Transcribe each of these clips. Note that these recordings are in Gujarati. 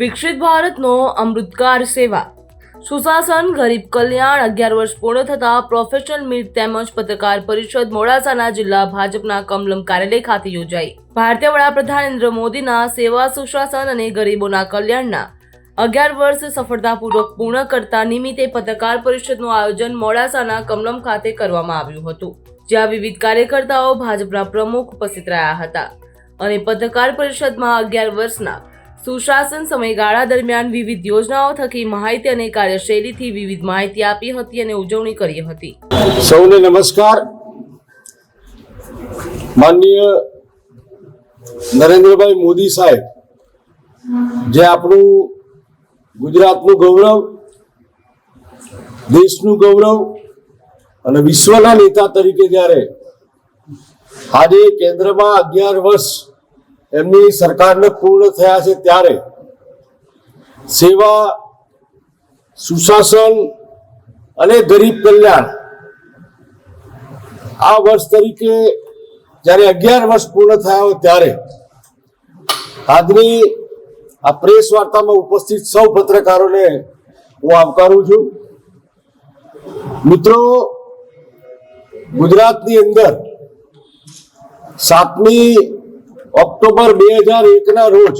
વિકસિત ભારતનો અમૃતકાર સેવા. સુશાસન, ગરીબ કલ્યાણ, અગિયાર વર્ષ પૂર્ણ થતાં પ્રોફેશનલ મીટ તેમજ પત્રકાર પરિષદ મોડાસાના જિલ્લા ભાજપના કમલમ કાર્યાલય ખાતે યોજાઈ. ભારતીય વડાપ્રધાન નરેન્દ્ર મોદીના સેવા, સુશાસન અને ગરીબોના કલ્યાણના અગિયાર વર્ષ સફળતાપૂર્વક પૂર્ણ કરતા નિમિત્તે પત્રકાર પરિષદનું આયોજન મોડાસાના કમલમ ખાતે કરવામાં આવ્યું હતું, જ્યાં વિવિધ કાર્યકર્તાઓ ભાજપના પ્રમુખ ઉપસ્થિત રહ્યા હતા. અને પત્રકાર પરિષદમાં અગિયાર વર્ષના સુશાસન સમયગાળા દરમિયાન વિવિધ યોજનાઓ થકી માહિતી અને કાર્યશૈલીથી વિવિધ માહિતી આપી હતી અને ઉજવણી કરી હતી. સૌને નમસ્કાર. માનનીય નરેન્દ્રભાઈ મોદી સાહેબ, જે આપણું ગુજરાતનું ગૌરવ, દેશનું ગૌરવ અને વિશ્વના નેતા તરીકે જ્યારે આજે કેન્દ્રમાં અગિયાર વર્ષ એમની સરકારને પૂર્ણ થયા છે ત્યારે સેવા, સુશાસન અને ગરીબ કલ્યાણ આ વર્ષ તરીકે જ્યારે અગિયાર વર્ષ પૂર્ણ થયા હોય ત્યારે આજની આ પ્રેસ વાર્તામાં ઉપસ્થિત સૌ પત્રકારોને હું આવકારું છું. મિત્રો, ગુજરાતની અંદર સાતમી ઓક્ટોબર બે હજાર એકના રોજ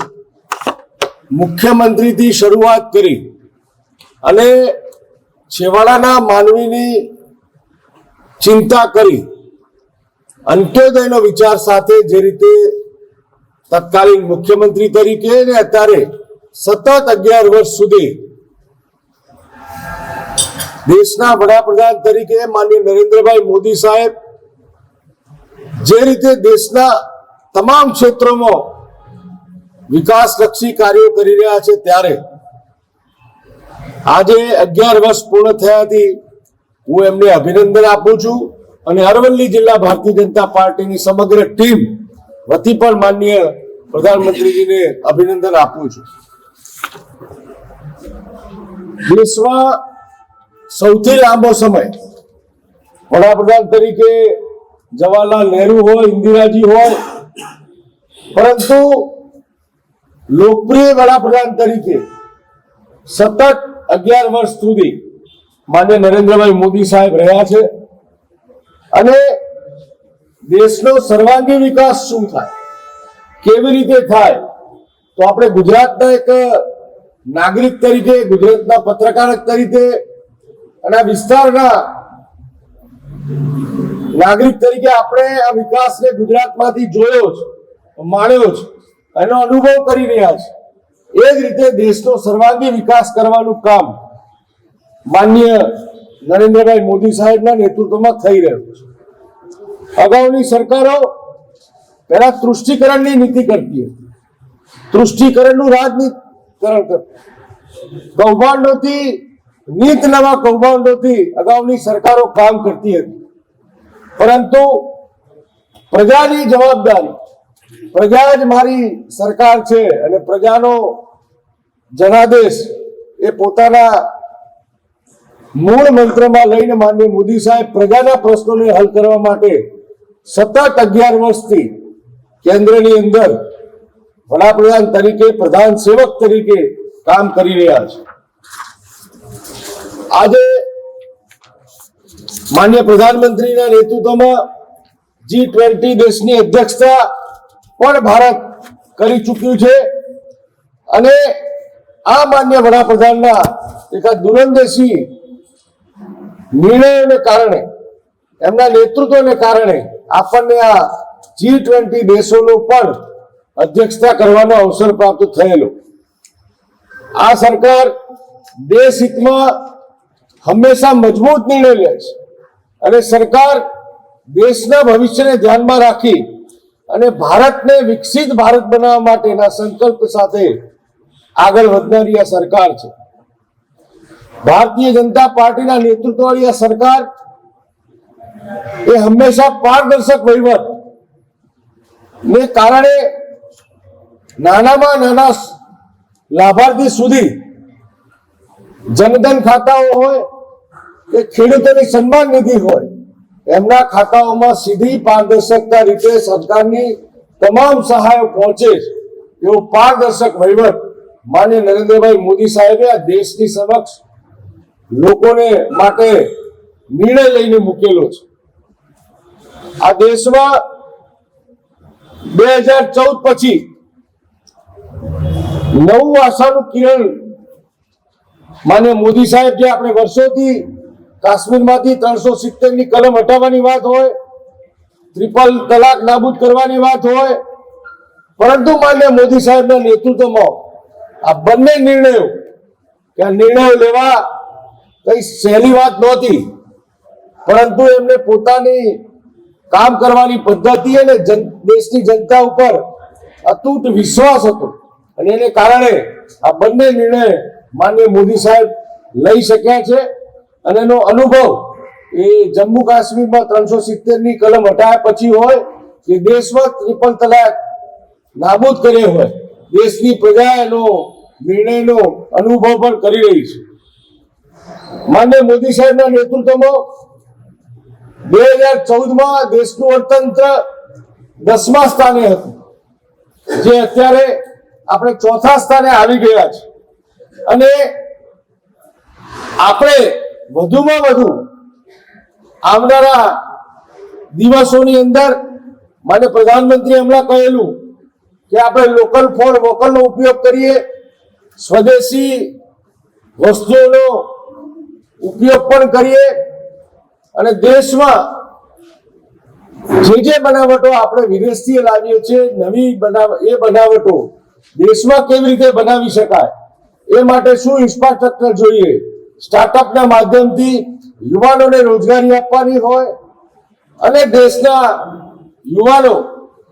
મુખ્યમંત્રીથી શરૂઆત કરી અને છેવાડાના માનવીની ચિંતા કરી. અંત્યોદયનો વિચાર સાથે જે રીતે તત્કાલીન મુખ્યમંત્રી તરીકે ને અત્યારે સતત અગિયાર વર્ષ સુધી દેશના વડાપ્રધાન તરીકે માનનીય નરેન્દ્રભાઈ મોદી સાહેબ જે રીતે દેશના તમામ ક્ષેત્રોમાં વિકાસલક્ષી કાર્યો કરી રહ્યા છે ત્યારે. આજે અગિયાર વર્ષ પૂર્ણ થયાથી હું એમને અભિનંદન આપું છું અને અરવલ્લી જિલ્લા ભારતીય જનતા પાર્ટીની સમગ્ર ટીમ વતી પણ માનનીય પ્રધાનમંત્રીજીને અભિનંદન આપું છું. દેશમાં સૌથી લાંબો સમય વડાપ્રધાન તરીકે જવાહરલાલ નહેરુ હોય, ઇન્દિરાજી હોય પરંતુ લોકપ્રિય વડાપ્રધાન તરીકે સતત અગિયાર વર્ષ સુધી માન્ય નરેન્દ્રભાઈ મોદી સાહેબ રહ્યા છે અને દેશનો સર્વાંગી વિકાસ શું થાય, કેવી રીતે થાય, તો આપણે ગુજરાતના એક નાગરિક તરીકે, ગુજરાતના પત્રકાર તરીકે અને આ વિસ્તારના નાગરિક તરીકે આપણે આ વિકાસને ગુજરાતમાંથી જોયો છે માણ્યો છે. એનો અનુભવ કરી રહ્યા છે. એ જ રીતે દેશનો સર્વાંગી વિકાસ કરવાનું કામ માનનીય નરેન્દ્રભાઈ મોદી સાહેબના નેતૃત્વમાં થઈ રહ્યું છે. અગાઉની સરકારો પહેલા તૃષ્ટિકરણની નીતિ કરતી હતી. તૃષ્ટિકરણનું રાજનીતિકરણ કરતી કૌભાંડોથી, નીત નવા કૌભાંડોથી અગાઉની સરકારો કામ કરતી હતી. પરંતુ પ્રજાની જવાબદારી પ્રજા જ મારી સરકાર છે અને પ્રજાનો જનાદેશ એ પોતાના મૂળ મંત્રમાં લઈને માનનીય મોદી સાહેબ પ્રજાના પ્રશ્નોને હલ કરવા માટે સતત અગિયાર વર્ષથી કેન્દ્રની અંદર વડાપ્રધાન તરીકે, પ્રધાન સેવક તરીકે કામ કરી રહ્યા છે. આજે માન્ય પ્રધાનમંત્રીના નેતૃત્વમાં જી ટ્વેન્ટી દેશની અધ્યક્ષતા પણ ભારત કરી ચૂક્યું છે. અને આ માન્ય વડાપ્રધાનના એક આ દૂરંદેશી નિર્ણયોને કારણે, એમના નેતૃત્વને કારણે આપણને આ જી ટ્વેન્ટી દેશોનો પણ અધ્યક્ષતા કરવાનો અવસર પ્રાપ્ત થયેલો. આ સરકાર દેશ હિતમાં હંમેશા મજબૂત નિર્ણય લે છે. અને સરકાર દેશના ભવિષ્યને ધ્યાનમાં રાખી અને ભારતને વિકસિત ભારત બનાવવા માટેના સંકલ્પ સાથે આગળ વધનારી આ સરકાર છે. ભારતીય જનતા પાર્ટીના નેતૃત્વવાળી આ સરકાર એ હંમેશા પારદર્શક વહીવટ ને કારણે નાનામાં નાના લાભાર્થી સુધી જનધન ખાતાઓ હોય કે ખેડૂતોની સન્માન નિધિ હોય એમના ખાતાઓમાં સીધી પારદર્શકતા રીતે સરકારની તમામ સહાયો પહોંચે એવો પારદર્શક વહીવટ માન્ય નરેન્દ્રભાઈ મોદી સાહેબે આ દેશની સમક્ષ લોકોને માટે નિર્ણય લઈને મૂકેલો છે. આ દેશમાં બે હજાર ચૌદ પછી નવું આશાનું કિરણ માન્ય મોદી સાહેબ જે આપણે વર્ષોથી કાશ્મીરમાંથી ત્રણસો સિત્તેરની કલમ હટાવવાની વાત હોય, ત્રિપલ તલાક નાબૂદ કરવાની વાત હોય, પરંતુ માન્ય મોદી સાહેબના નેતૃત્વમાં આ બંને નિર્ણયો, કે આ નિર્ણયો લેવા કઈ સહેલી વાત નહોતી, પરંતુ એમને પોતાની કામ કરવાની પદ્ધતિ અને દેશની જનતા ઉપર અતૂટ વિશ્વાસ હતો. અને એને કારણે આ બંને નિર્ણય માન્ય મોદી સાહેબ લઈ શક્યા છે. અને એનો અનુભવ એ જમ્મુ કાશ્મીરમાં ત્રણસો સિત્તેરની કલમ હટાયા પછી હોય કે દેશમાં ત્રિપલ તલાક નાબૂદ કર્યો હોય, દેશની પ્રજા એનો નિર્ણયનો અનુભવ પણ કરી રહી છે. માન્ય મોદી સાહેબના નેતૃત્વમાં બે હજાર ચૌદમાં દેશનું અર્થતંત્ર દસમા સ્થાને હતું, જે અત્યારે આપણે ચોથા સ્થાને આવી ગયા છે. અને આપણે વધુમાં વધુ આવનારા દિવસોની અંદર મને પ્રધાનમંત્રી હમણાં કહેલું કે આપણે લોકલ ફોર વોકલનો ઉપયોગ કરીએ. સ્વદેશી વસ્તુઓનો ઉપયોગ પણ કરીએ. અને દેશમાં જે જે બનાવટો આપણે વિદેશથી લાવીએ છીએ, નવી બનાવ, એ બનાવટો દેશમાં કેવી રીતે બનાવી શકાય, એ માટે શું ઇન્ફ્રાસ્ટ્રક્ચર જોઈએ? સ્ટાર્ટઅપના માધ્યમથી યુવાનોને રોજગારી આપવાની હોય અને દેશના યુવાનો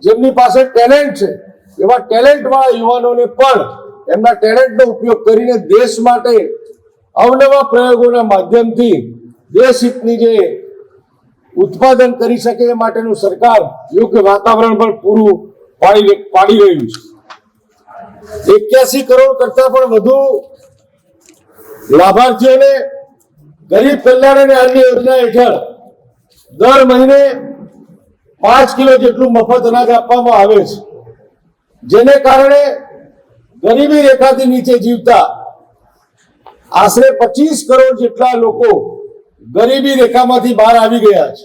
જેમની પાસે ટેલેન્ટ છે, એવા ટેલેન્ટ વાળા યુવાનોને પણ એમના ટેલેન્ટનો ઉપયોગ કરીને દેશ માટે અવનવા પ્રયોગોના માધ્યમથી દેશ હિતની જે ઉત્પાદન કરી શકે એ માટેનું સરકાર યોગ્ય વાતાવરણ પણ પૂરું પાડી પાડી રહ્યું છે. એક્યાસી કરોડ કરતા પણ વધુ લાભાર્થીઓને ગરીબ કલ્યાણ અને અન્ય યોજના હેઠળ દર મહિને પાંચ કિલો જેટલું મફત અનાજ આપવામાં આવે છે. જેને કારણે ગરીબી રેખાથી નીચે જીવતા આશરે પચીસ કરોડ જેટલા લોકો ગરીબી રેખામાંથી બહાર આવી ગયા છે.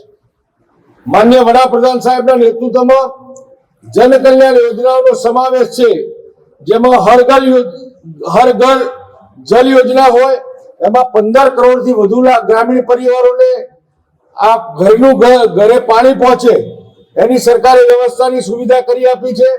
માન્ય વડાપ્રધાન સાહેબના નેતૃત્વમાં જન કલ્યાણ યોજનાઓનો સમાવેશ છે, જેમાં હર ઘર હર ઘર જલ યોજના હોય, એમાં પંદર કરોડથી વધુ ગ્રામીણ પરિવારોને આ ઘરનું ઘરે પાણી પહોંચે. એની સરકારે વ્યવસ્થાની સુવિધા કરી આપી છે.